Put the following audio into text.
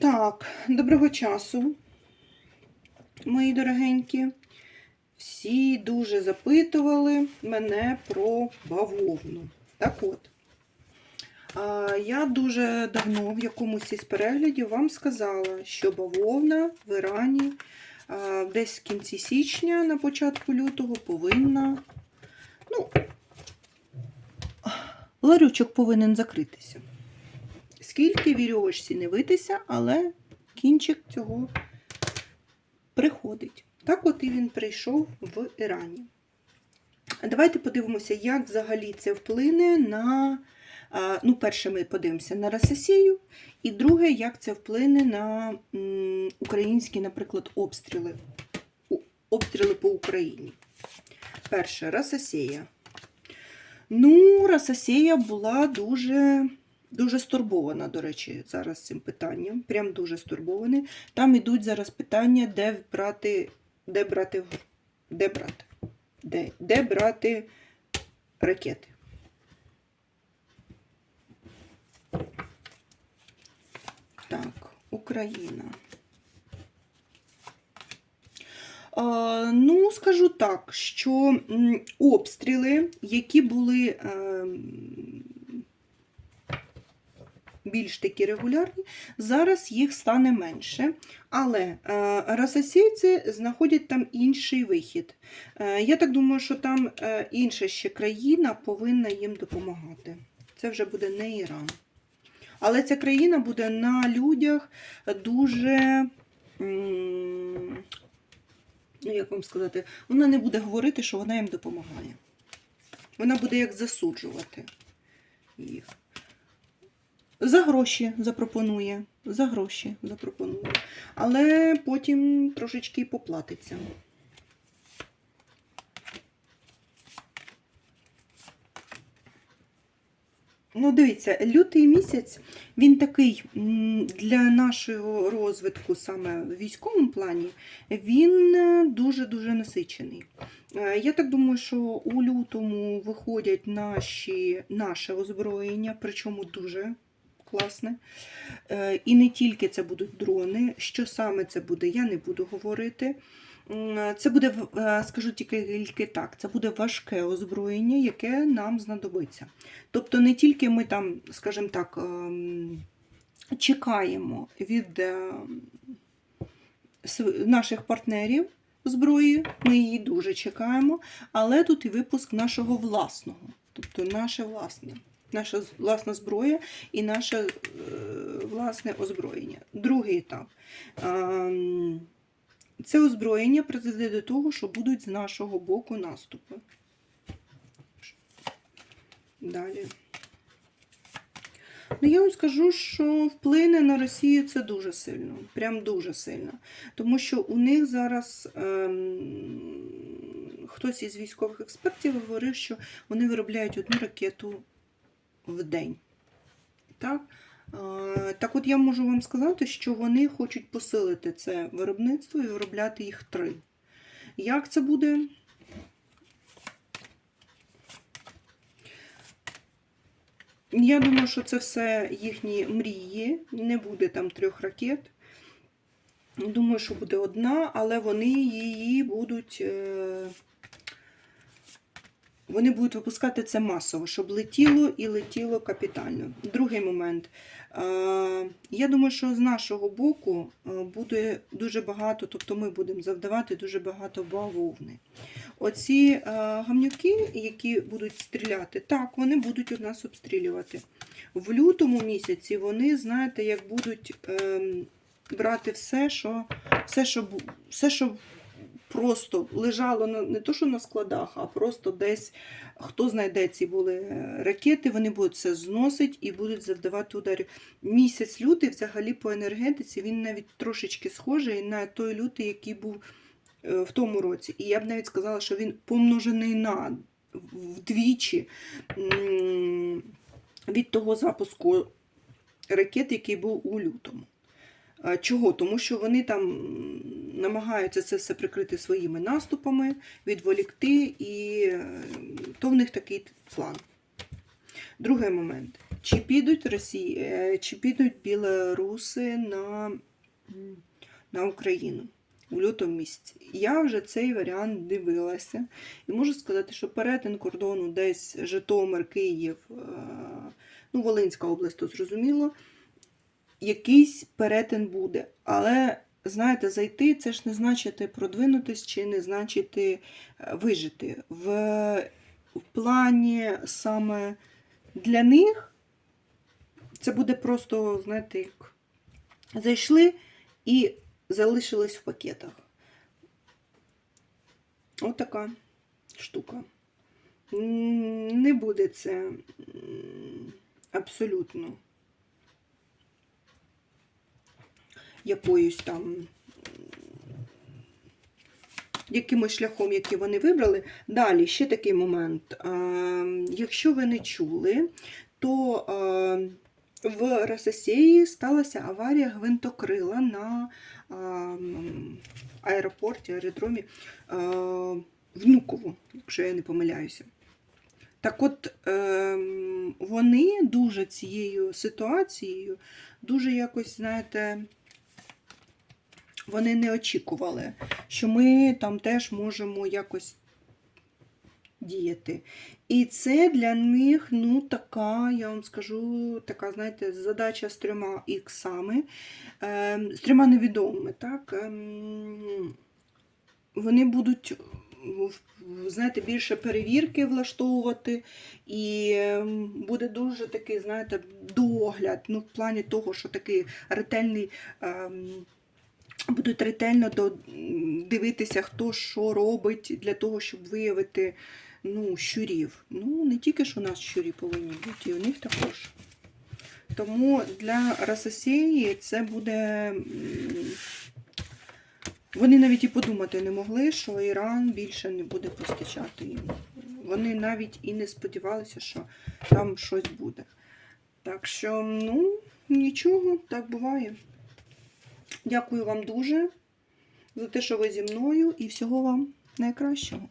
Так, доброго часу, мої дорогенькі. Всі дуже запитували мене про бавовну. Так от, я дуже давно в якомусь із переглядів вам сказала, що бавовна в Ірані десь в кінці січня, на початку лютого, повинна. Ну, ларючок повинен закритися. Скільки вірьовочці не витися, але кінчик цього приходить. Так от і він прийшов в Ірані. Давайте подивимося, як взагалі це вплине на. Ну, перше, ми подивимося на Рососію, і друге, як це вплине на українські, наприклад, обстріли. Обстріли по Україні. Перше, Рососія. Ну, Рососія була дуже Дуже стурбована, до речі, зараз цим питанням. Прям дуже стурбований. Там ідуть зараз питання, де брати, де брати, де брати, де, де брати ракети. Так, Україна. Ну, скажу так, що обстріли, які були. Більш такі регулярні, зараз їх стане менше. Але е, рососійці знаходять там інший вихід. Е, я так думаю, що там е, інша ще країна повинна їм допомагати. Це вже буде не Іран. Але ця країна буде на людях дуже. Ну, як вам сказати, вона не буде говорити, що вона їм допомагає. Вона буде як засуджувати їх. За гроші запропонує. За гроші запропонує. Але потім трошечки поплатиться. Ну, дивіться, лютий місяць, він такий для нашого розвитку, саме в військовому плані, він е, дуже-дуже насичений. Е, Я так думаю, що у лютому виходять наші, наше озброєння, причому дуже класне. Е, І не тільки це будуть дрони. Що саме це буде, я не буду говорити. Це буде, е, скажу тільки, так, це буде важке озброєння, яке нам знадобиться. Тобто не тільки ми там, скажімо так, ем, чекаємо від е, наших партнерів зброї, ми її дуже чекаємо, але тут і випуск нашого власного, тобто наше власне. Наша власна зброя і наше е, власне озброєння. Другий етап. Це озброєння призведе до того, що будуть з нашого боку наступи. Далі. Ну, я вам скажу, що вплине на Росію це дуже сильно, прям дуже сильно. Тому що у них зараз ем, хтось із військових експертів говорив, що вони виробляють одну ракету в день. Так? Е, Так от я можу вам сказати, що вони хочуть посилити це виробництво і виробляти їх три. Як це буде? Я думаю, що це все їхні мрії. Не буде там трьох ракет. Думаю, що буде одна, але вони її будуть. Вони будуть випускати це масово, щоб летіло і летіло капітально. Другий момент. Е, Я думаю, що з нашого боку е, буде дуже багато, тобто ми будемо завдавати дуже багато бавовни. Оці е, гамнюки, які будуть стріляти, так, вони будуть у нас обстрілювати. В лютому місяці вони, знаєте, як будуть ем, брати все, що, все, що, все, що просто лежало не то, що на складах, а просто десь, хто знайде ці були е, ракети, вони будуть це зносити і будуть завдавати ударів. Місяць лютий, взагалі, по енергетиці, він навіть трошечки схожий на той лютий, який був е, в тому році. І я б навіть сказала, що він помножений на вдвічі від того запуску ракет, який був у лютому. Чого? Тому що вони там намагаються це все прикрити своїми наступами, відволікти, і е, то в них такий план. Другий момент. Чи підуть Росії, е, чи підуть білоруси на, на Україну у лютому місяці? Я вже цей варіант дивилася. І можу сказати, що перетин кордону десь Житомир, Київ, е, ну, Волинська область, то зрозуміло, якийсь перетин буде. Але, знаєте, зайти це ж не значить продвинутись чи не значить е, вижити. В, в плані саме для них це буде просто, знаєте, як зайшли і залишились в пакетах. Отака штука. Не буде це абсолютно якоюсь там якимось шляхом, який вони вибрали. Далі ще такий момент. Якщо ви не чули, то в Рососії сталася аварія гвинтокрила на аеропорті, аеродромі Внуково, якщо я не помиляюся. Так от ем, вони дуже цією ситуацією, дуже якось, знаєте, вони не очікували, що ми там теж можемо якось діяти. І це для них, ну, така, я вам скажу, така, знаєте, задача з трьома іксами, ем, з трьома невідомими, так? Ем, вони будуть знаєте, більше перевірки влаштовувати, і ем, буде дуже такий, знаєте, догляд, ну, в плані того, що такий ретельний. ем, Будуть ретельно дивитися, хто що робить для того, щоб виявити ну, щурів. Ну, не тільки ж у нас щурі повинні бути, і у них також. Тому для Рососії це буде. Вони навіть і подумати не могли, що Іран більше не буде постачати їм. Вони навіть і не сподівалися, що там щось буде. Так що, ну, нічого, так буває. Дякую вам дуже за те, що ви зі мною, і всього вам найкращого.